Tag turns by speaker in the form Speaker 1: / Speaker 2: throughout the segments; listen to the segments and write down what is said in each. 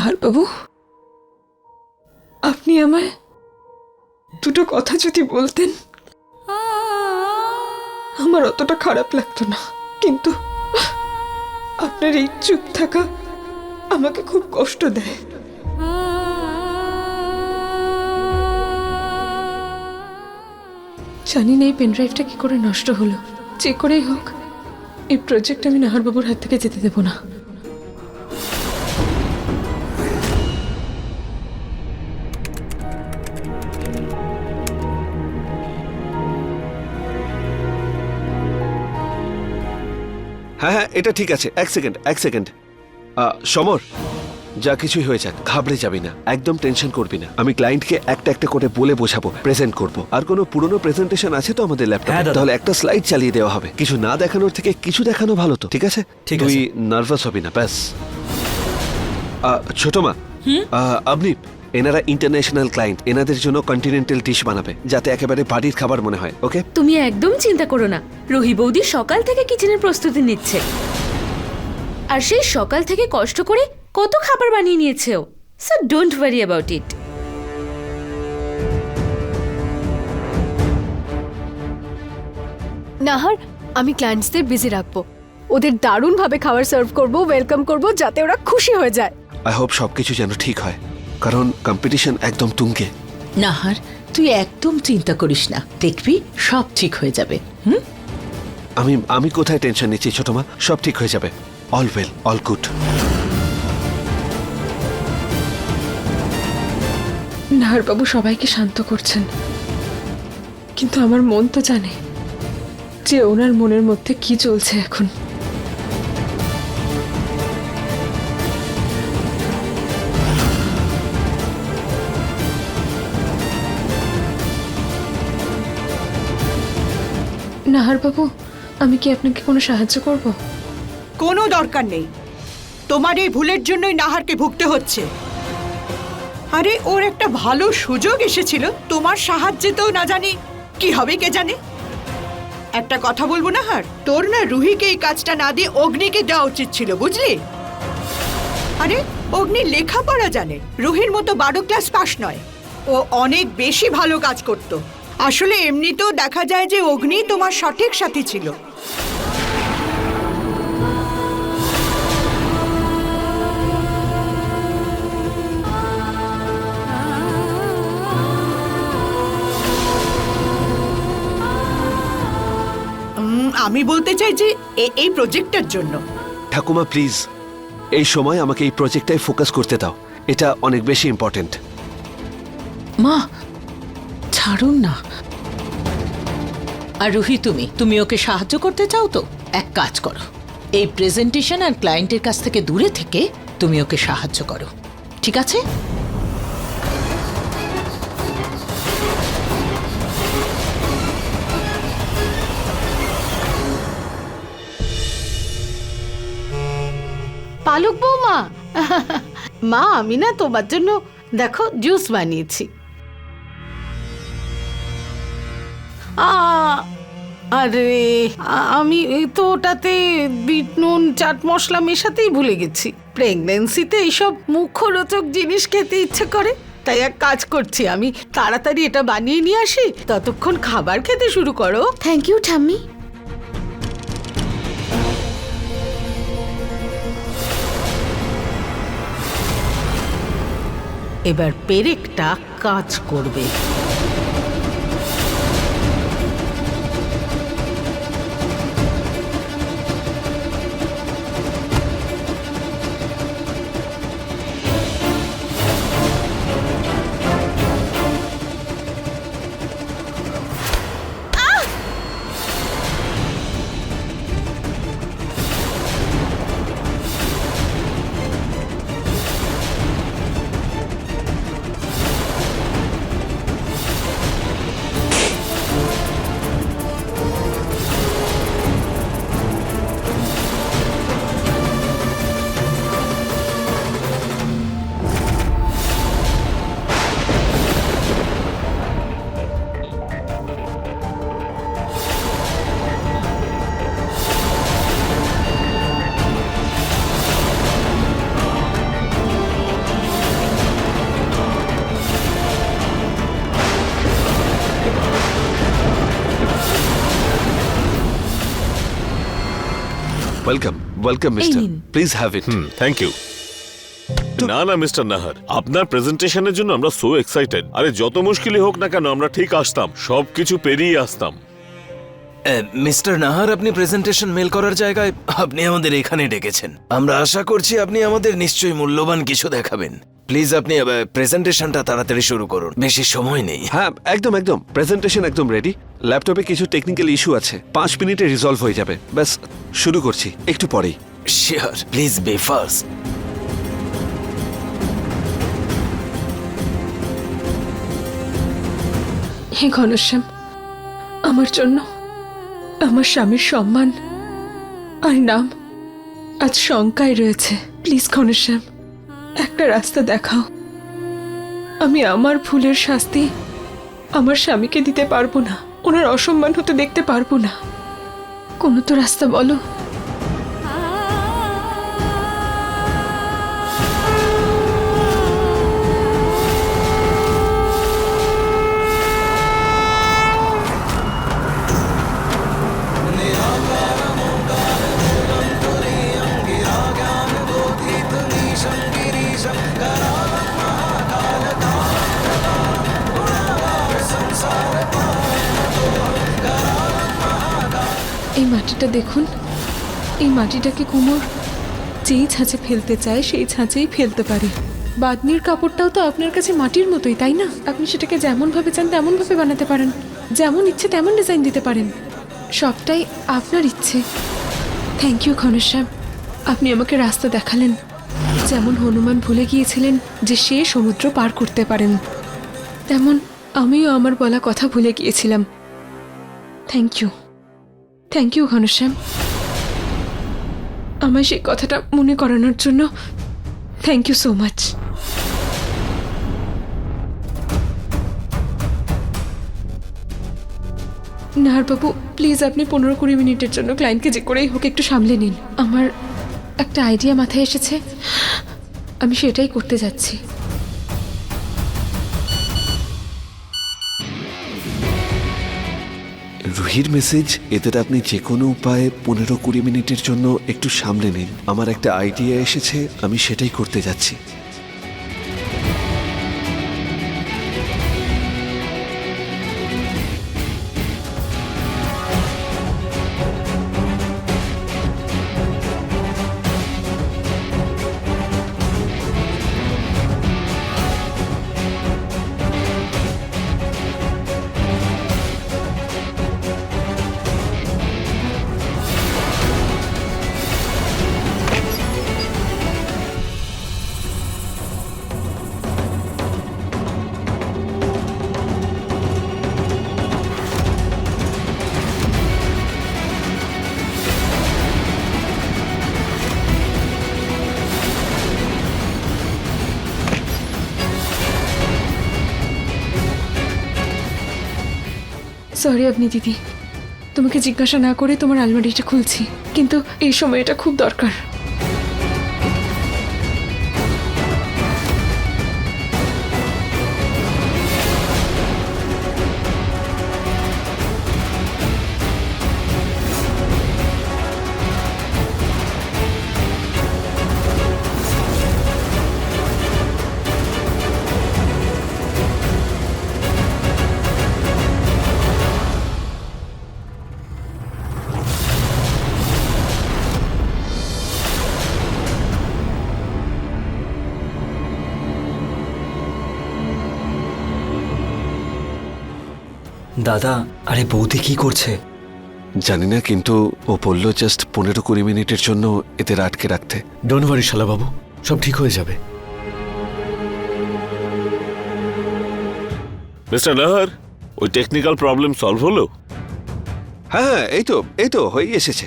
Speaker 1: নাহারবাবু আপনি আমায় দুটো কথা যদি বলতেন, আমার অতটা খারাপ লাগতো না। কিন্তু আপনার এই চুপ থাকা আমাকে খুব কষ্ট দেয়। জানি না এই পেনড্রাইভটা কি করে নষ্ট হলো। যে করেই হোক, এই প্রজেক্ট আমি নাহারবাবুর হাত থেকে যেতে দেবো না।
Speaker 2: হ্যাঁ হ্যাঁ এটা ঠিক আছে। এক সেকেন্ড এক সেকেন্ড। সমর যা কিছুই হয়ে যাক ঘাবড়ে যাবি না। একদম টেনশন করবি না। আমি ক্লায়েন্টকে একটা একটা করে বলে বোঝাবো প্রেজেন্ট করব। আর কোনো পুরনো প্রেজেন্টেশন আছে তো আমাদের ল্যাপটপে তাহলে একটা স্লাইড চালিয়ে দেওয়া হবে। কিছু না দেখানোর থেকে কিছু দেখানো ভালো তো ঠিক আছে? তুই নার্ভাস হবি না ব্যাস। ছোট মা। আপনি এনারা ইন্টারন্যাশনাল ক্লায়েন্ট এনাদের জন্য কন্টিনেন্টাল ডিশ বানাবে যাতে একেবারে বাড়ির খাবার মনে হয় ওকে
Speaker 3: তুমি একদম চিন্তা করো না। রুহি বৌদি সকাল থেকে কিচেনের প্রস্তুতি নিচ্ছে। আর সেই সকাল থেকে কষ্ট করে কত খাবার বানিয়ে নিয়েছে ও। So don't worry about it
Speaker 4: Nahar আমি ক্লায়েন্টসদের বিজি রাখব। ওদের দারুণভাবে খাবার সার্ভ করব ওয়েলকাম করব যাতে ওরা খুশি হয়ে যায়।
Speaker 2: আই হোপ সবকিছু যেন ঠিক হয়। কারণ কম্পিটিশন একদম তুঙ্গে।
Speaker 5: নাহার তুই একদম চিন্তা করিস না। দেখবি সব ঠিক হয়ে যাবে। হুম?
Speaker 2: আমি আমি কোথায় টেনশন নিচ্ছি ছোট মা? সব ঠিক হয়ে যাবে। অল ওয়েল অল গুড
Speaker 1: নাহারবাবু সবাইকে শান্ত করছেন। কিন্তু আমার মন তো জানে যে ওনার মনের মধ্যে কি চলছে এখন। নাহারবাবু, আমি কি আপনাকে কোনো সাহায্য করব?
Speaker 6: কোনো দরকার নেই। তোমার এই ভুলের জন্যই নাহারকে ভুগতে হচ্ছে। আরে, ওর একটা ভালো সুযোগ এসেছিল। তোমার সাহায্যে তো না জানি কি হবে, কে জানে? একটা কথা বলব না হার তোর না রুহিকে এই কাজটা না দিয়ে অগ্নিকে দেওয়া উচিত ছিল, বুঝলি? আরে অগ্নি লেখাপড়া জানে। রুহির মতো বারো ক্লাস পাস নয়। ও অনেক বেশি ভালো কাজ করত। আসলে এমনিতেও দেখা যায় যে অগ্নি তোমার সঠিক সাথী ছিল। আমি বলতে চাই যে এ- এই প্রজেক্টটার জন্য।
Speaker 2: ঠাকুমা প্লিজ এই সময় আমাকে এই প্রজেক্টটাই ফোকাস করতে দাও। এটা অনেক বেশি ইম্পর্ট্যান্ট
Speaker 5: মা ছাড়ুন না। আর রুহি, তুমি তুমি ওকে সাহায্য করতে চাও তো? এক কাজ করো। এই প্রেজেন্টেশন আর ক্লায়েন্টের কাছ থেকে দূরে থেকে তুমি ওকে সাহায্য করো। ঠিক আছে?
Speaker 7: পালক বৌমা, মা, আমি না তোমার জন্য, দেখো জুস বানিয়েছি। আরে আমি তো ওটাতে বিট নুন চাট মশলা মেশাতেই ভুলে গেছি। প্রেগনেন্সিতে এইসব মুখরোচক জিনিস খেতে ইচ্ছে করে। তাই এক কাজ করছি আমি তাড়াতাড়ি এটা বানিয়ে নিয়ে আসি ততক্ষণ খাবার খেতে শুরু করো।
Speaker 3: থ্যাংক ইউ ঠাম্মি।
Speaker 7: এবার পেরেকটা কাজ করবে।
Speaker 2: ওয়েলকাম ওয়েলকাম মিস্টার
Speaker 3: নিন।
Speaker 2: Please have it
Speaker 8: hmm thank you না না মিস্টার নাহার আপনার প্রেজেন্টেশনের জন্য আমরা সো এক্সাইটেড আরে যত মুশকিলই হোক না কেন আমরা ঠিক আসতাম। সবকিছু পেরিয়ে আসতাম।
Speaker 9: মিস্টার নাহার আপনি প্রেজেন্টেশন মেল করার জায়গায় আপনি আমাদের এখানে ডেকেছেন। আমরা আশা করছি আপনি আমাদের নিশ্চয়ই মূল্যবান কিছু দেখাবেন। প্লিজ আপনি প্রেজেন্টেশনটা তাড়াতাড়ি শুরু করুন। বেশি সময় নেই।
Speaker 2: হ্যাঁ একদম একদম। প্রেজেন্টেশন একদম রেডি ল্যাপটপে কিছু টেকনিক্যাল ইস্যু আছে। পাঁচ মিনিটে রিজলভ হয়ে যাবে। ব্যাস শুরু করছি। একটু পরেই।
Speaker 9: Sure please be fast
Speaker 1: hey Ghanshyam আমার জন্য আমার স্বামীর সম্মান আর নাম আজ শঙ্কায় রয়েছে। প্লিজ ঘনশ্যাম। একটা রাস্তা দেখাও। আমি আমার ভুলের শাস্তি। আমার স্বামীকে দিতে পারব না। ওনার অসম্মান হতে দেখতে পারব না। কোনো তো রাস্তা বলো। মাটিটা দেখুন। এই মাটিটাকে কুমোর যেই ছাঁচে ফেলতে চায়, সেই ছাঁচেই ফেলতে পারে। বাদনির কাপড়টাও তো আপনার কাছে মাটির মতোই, তাই না? আপনি সেটাকে যেমনভাবে চান, তেমনভাবে বানাতে পারেন। যেমন ইচ্ছে, তেমন ডিজাইন দিতে পারেন। সবটাই আপনার ইচ্ছে। Thank you Ghanshyam. আপনি আমাকে রাস্তা দেখালেন। যেমন হনুমান ভুলে গিয়েছিলেন যে সে সমুদ্র পার করতে পারেন। তেমন আমিও আমার বলা কথা ভুলে গিয়েছিলাম। Thank you thank you Ghanshyam আমায় সেই কথাটা মনে করানোর জন্য থ্যাংক ইউ সো মাচ নাহারবাবু প্লিজ আপনি পনেরো কুড়ি মিনিটের জন্য ক্লায়েন্টকে যে করেই হোক একটু সামলে নিন। আমার একটা আইডিয়া মাথায় এসেছে। আমি সেটাই করতে যাচ্ছি।
Speaker 2: রুহির মেসেজ এদের আপনি যে কোনো উপায়ে পনেরো কুড়ি মিনিটের জন্য একটু সামলে নিন। আমার একটা আইডিয়া এসেছে, আমি সেটাই করতে যাচ্ছি।
Speaker 1: সরি আপনি দিদি তোমাকে জিজ্ঞাসা না করে তোমার আলমারিটা খুলছি। কিন্তু এই সময়টা খুব দরকার।
Speaker 10: দাদা আরে বৌদি কি করছে?
Speaker 2: জানি না কিন্তু ও বলল জাস্ট পনেরো কুড়ি মিনিটের জন্য এদের আটকে রাখতে।
Speaker 10: ডোন্ট ওয়ারি শালাবাবু সব ঠিক হয়ে যাবে।
Speaker 8: মিস্টার নাহার ওই টেকনিক্যাল প্রবলেম সলভ হলো?
Speaker 2: হ্যাঁ হ্যাঁ এই তো এই তো হয়ে এসেছে।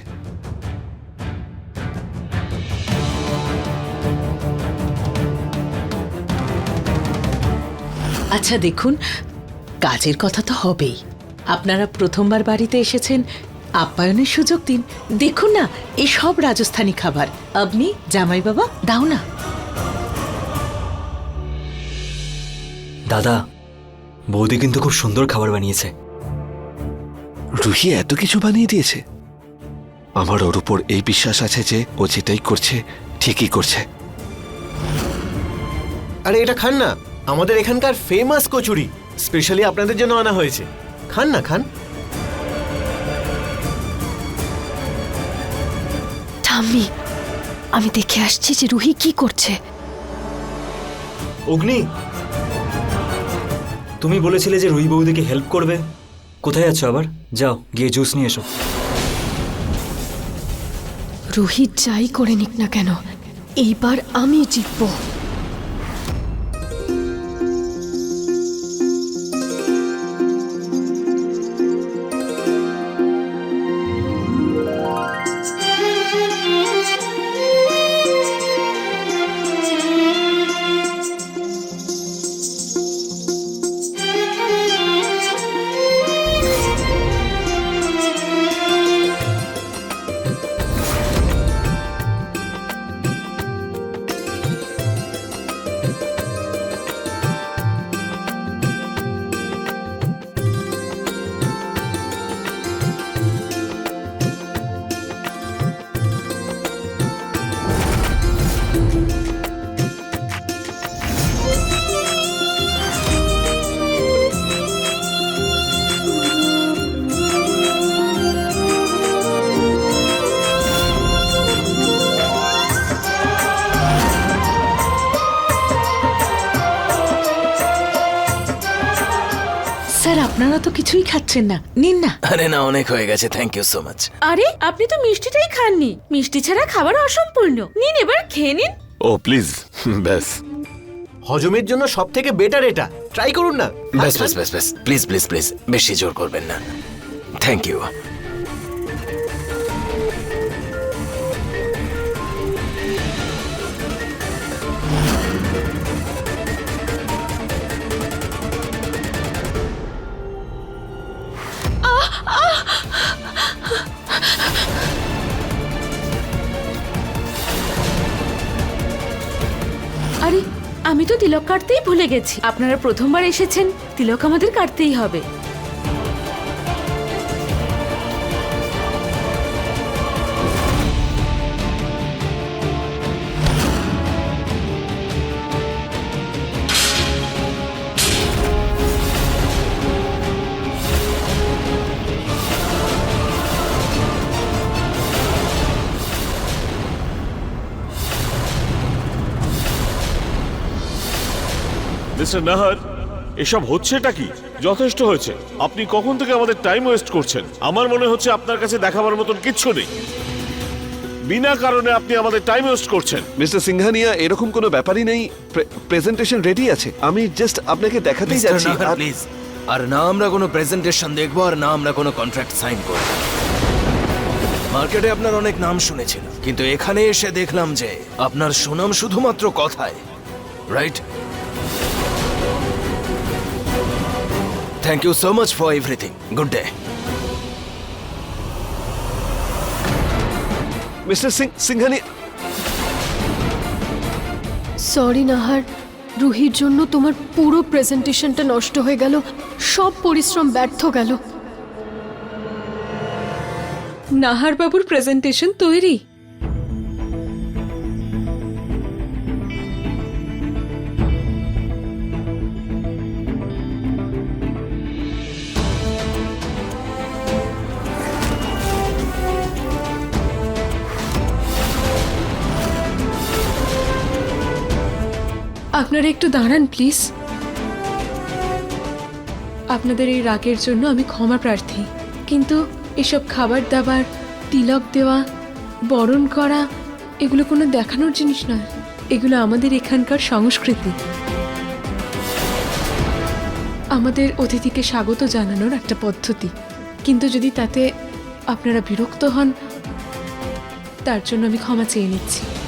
Speaker 5: আচ্ছা দেখুন কাজের কথা তো হবেই। আপনারা প্রথমবার বাড়িতে এসেছেন আপ্যায়নের সুযোগ দিন। দেখুন না এই সব রাজস্থানী খাবার। আপনি জামাই বাবা দাও না।
Speaker 10: দাদা বৌদি কিন্তু খুব সুন্দর খাবার বানিয়েছে।
Speaker 2: রুহি এত কিছু বানিয়ে দিয়েছে। আমার ওর উপর এই বিশ্বাস আছে যে ও যেটাই করছে ঠিকই করছে।
Speaker 11: আরে এটা খান না। আমাদের এখানকার ফেমাস কচুরি স্পেশালি আপনাদের জন্য আনা হয়েছে। খান না খান।
Speaker 4: ঠাম্মি আমি দেখে আসছি যে রুহি কি করছে।
Speaker 10: অগ্নি তুমি বলেছিলে যে রুহি বৌদিকে হেল্প করবে। কোথায় আছো আবার? যাও গিয়ে জুস নিয়ে এসো।
Speaker 4: রুহি যাই করে নিক না কেন এইবার আমি জিতবো।
Speaker 5: আপনারা তো কিছুই খাচ্ছেন না। নিন না।
Speaker 9: আরে না অনেক হয়ে গেছে থ্যাংক ইউ সো মাচ
Speaker 3: আরে আপনি তো মিষ্টিটাই খাননি। মিষ্টি ছাড়া খাবার অসম্পূর্ণ। নিন এবার খেয়ে নিন।
Speaker 8: ও প্লিজ ব্যাস।
Speaker 11: হজমের জন্য সব থেকে বেটার এটা। ট্রাই করুন না।
Speaker 9: ব্যাস ব্যাস ব্যাস ব্যাস প্লিজ প্লিজ প্লিজ বেশি জোর করবেন না। থ্যাংক ইউ
Speaker 3: তিলক কাটতেই ভুলে গেছি। আপনারা প্রথমবার এসেছেন তিলক আমাদের কাটতেই হবে।
Speaker 8: মিস্টার নাহার এসব হচ্ছেটা কি? যথেষ্ট হয়েছে। আপনি কখন থেকে আমাদের টাইম ওয়েস্ট করছেন? আমার মনে হচ্ছে আপনার কাছে দেখাবার মতন কিচ্ছু নেই। বিনা কারণে আপনি আমাদের টাইম ওয়েস্ট করছেন।
Speaker 2: মিস্টার সিংহানিয়া এরকম কোনো ব্যাপারই নেই। প্রেজেন্টেশন রেডি আছে। আমি জাস্ট আপনাকে দেখাতেই যাচ্ছি। আর-
Speaker 9: প্লিজ আর না আমরা কোনো প্রেজেন্টেশন দেখব আর না আমরা কোনো কন্ট্রাক্ট সাইন করব। মার্কেটে আপনার অনেক নাম শুনেছিলাম। কিন্তু এখানে এসে দেখলাম যে আপনার সুনাম শুধুমাত্র কথায়। Right thank you so much for everything good day
Speaker 2: mister Singh Singhania
Speaker 4: sorry Nahar রুহির জন্য তোমার পুরো প্রেজেন্টেশনটা নষ্ট হয়ে গেল। সব পরিশ্রম ব্যর্থ গেল।
Speaker 1: নাহার বাবুর প্রেজেন্টেশন তৈরি। আপনারা একটু দাঁড়ান, প্লিজ। আপনাদের এই রাগের জন্য আমি ক্ষমা প্রার্থী। কিন্তু এসব খাবার দাবার, তিলক দেওয়া, বরণ করা, এগুলো কোনো দেখানোর জিনিস নয়। এগুলো আমাদের এখানকার সংস্কৃতি। আমাদের অতিথিকে স্বাগত জানানোর একটা পদ্ধতি। কিন্তু যদি তাতে আপনারা বিরক্ত হন, তার জন্য আমি ক্ষমা চেয়ে নিচ্ছি।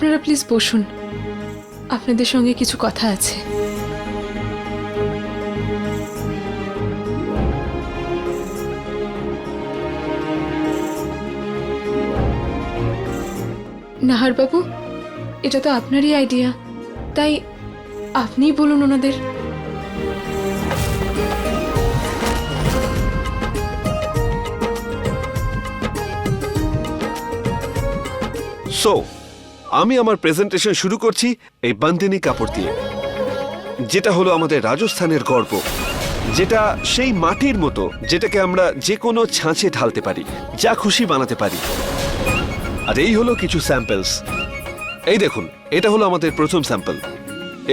Speaker 1: আপনারা প্লিজ বসুন। আপনাদের সঙ্গে কিছু কথা আছে। নাহারবাবু, এটা তো আপনারই আইডিয়া তাই আপনিই বলুন ওনাদের।
Speaker 2: সো আমি আমার প্রেজেন্টেশন শুরু করছি এই বান্দিনী কাপড় দিয়ে। যেটা হলো আমাদের রাজস্থানের গর্ব। যেটা সেই মাটির মতো, যেটাকে আমরা যে কোনো ছাঁচে ঢালতে পারি, যা খুশি বানাতে পারি। আর এই হলো কিছু স্যাম্পলস এই দেখুন, এটা হলো আমাদের প্রথম স্যাম্পল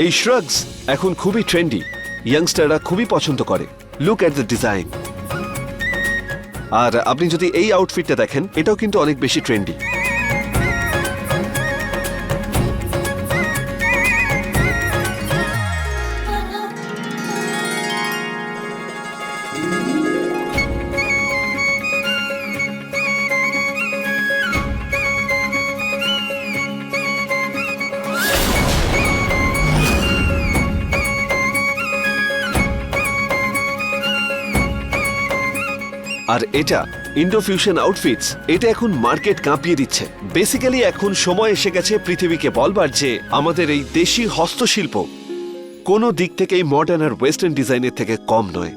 Speaker 2: এই শ্রাগস এখন খুবই ট্রেন্ডি ইয়াংস্টাররা খুবই পছন্দ করে। লুক অ্যাট দ্য ডিজাইন আর আপনি যদি এই আউটফিটটা দেখেন, এটাও কিন্তু অনেক বেশি ট্রেন্ডি আর এটা ইন্ডো ফিউশন আউটফিটস এটা এখন মার্কেট কাঁপিয়ে দিচ্ছে। বেসিক্যালি এখন সময় এসে গেছে পৃথিবীকে বলবার যে আমাদের এই দেশি হস্তশিল্প কোনো দিক থেকেই মডার্ন আর ওয়েস্টার্ন ডিজাইনের থেকে কম নয়।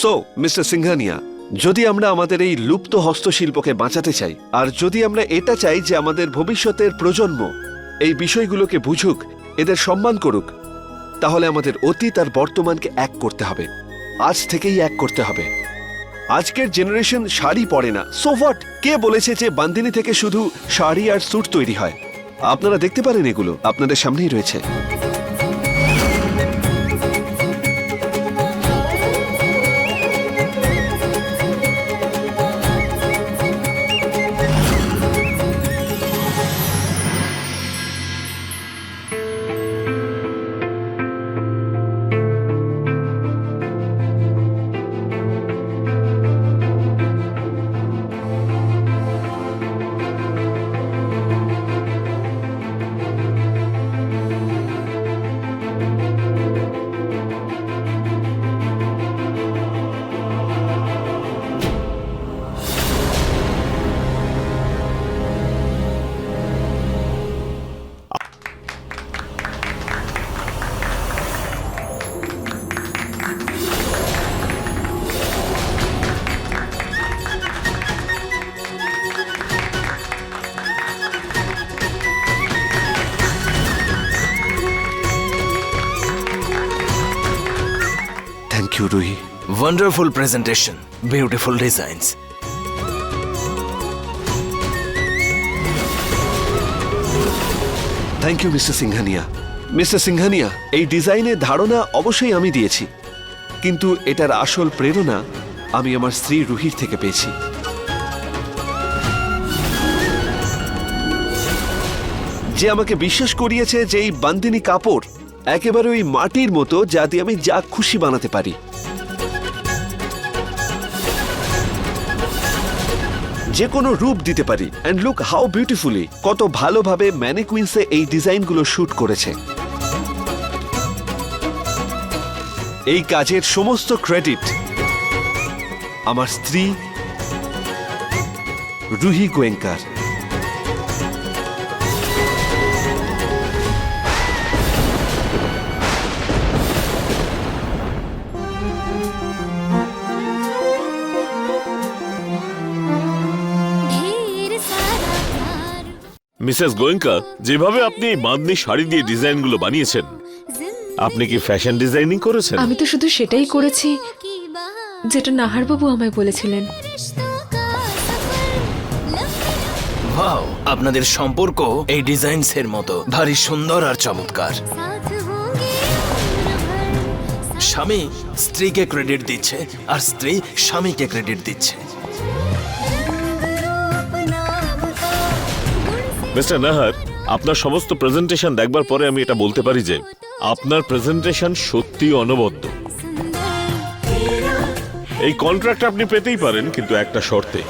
Speaker 2: সো মিস্টার সিংহানিয়া যদি আমরা আমাদের এই লুপ্ত হস্তশিল্পকে বাঁচাতে চাই, আর যদি আমরা এটা চাই যে আমাদের ভবিষ্যতের প্রজন্ম এই বিষয়গুলোকে বুঝুক, এদের সম্মান করুক, তাহলে আমাদের অতীত আর বর্তমানকে এক করতে হবে। আজ থেকেই এক করতে হবে। আজকের জেনারেশন শাড়ি পরে না। সো হোয়াট কে বলেছে যে বান্দিনী থেকে শুধু শাড়ি আর স্যুট তৈরি হয়? আপনারা দেখতে পারেন এগুলো। আপনাদের সামনেই রয়েছে।
Speaker 9: Wonderful presentation beautiful designs
Speaker 2: thank you mister Singhania mister Singhania এই ডিজাইনের ধারণা অবশ্যই আমি দিয়েছি। কিন্তু এটার আসল প্রেরণা আমি আমার স্ত্রী রুহির থেকে পেয়েছি। যে আমাকে বিশ্বাস করিয়েছে যে এই বান্দিনী কাপড় একেবারে ওই মাটির মতো যা দিয়ে আমি যা খুশি বানাতে পারি। যে কোনো রূপ দিতে পারি। অ্যান্ড লুক হাউ বিউটিফুলি কত ভালোভাবে ম্যানিকুইন্সে এই ডিজাইনগুলো শ্যুট করেছে। এই কাজের সমস্ত ক্রেডিট আমার স্ত্রী রুহি গোয়েঙ্কার।
Speaker 8: মিসেস গোয়েঙ্কা যেভাবে আপনি এই বাঁধনি শাড়ি দিয়ে ডিজাইনগুলো বানিয়েছেন আপনি কি ফ্যাশন ডিজাইনিং করেছেন?
Speaker 1: আমি তো শুধু সেটাই করেছি যেটা নাহারবাবু আমায় বলেছিলেন।
Speaker 9: ওয়াও আপনাদের সম্পর্ক এই ডিজাইনস এর মতো ভারী সুন্দর আর চমৎকার। স্বামী স্ত্রীকে ক্রেডিট দিচ্ছে আর স্ত্রী স্বামীকে ক্রেডিট দিচ্ছে।
Speaker 8: মিস্টার নাহার আপনার সমস্ত প্রেজেন্টেশন দেখবার পরে আমি এটা বলতে পারি যে আপনার প্রেজেন্টেশন সত্যি অনবদ্য। এই কন্ট্রাক্ট আপনি পেতেই পারেন কিন্তু একটা শর্তে।